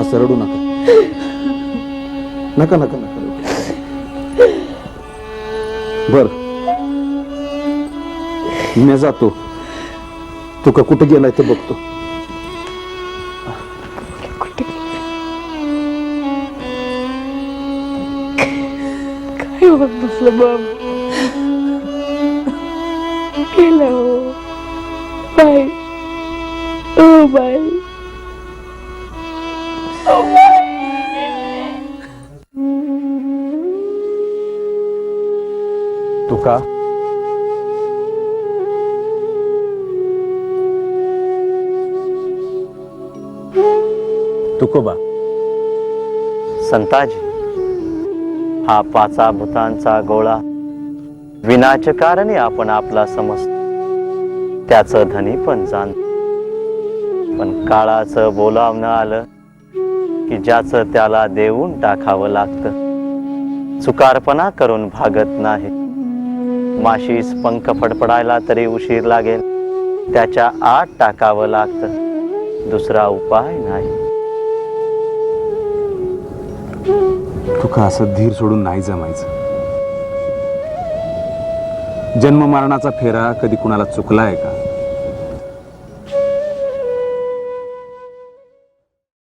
असं रडू नका. नका नका नका. बर. मी जातो. तू का कुठे गेलाय ते बघतो. काय होत बसलं बाब? गेला हो. बाय ओ बाय तुका तुकोबा संताजी हा पाचा भूतांचा गोळा विनाचकारणे आपण आपला समजतो त्याचं धनी पण जाण पण काळाचं बोलावणं आलं की ज्याचं त्याला देऊन टाकावं लागतं. चुकारपणा करून भागत नाही. माशीस पंख फडफडायला तरी उशीर लागेल. त्याच्या आत टाकावं लागतं. दुसरा उपाय नाही. तुका असं धीर सोडून नाही जमायचं. जन्म मरणाचा फेरा कधी कुणाला चुकलाय का?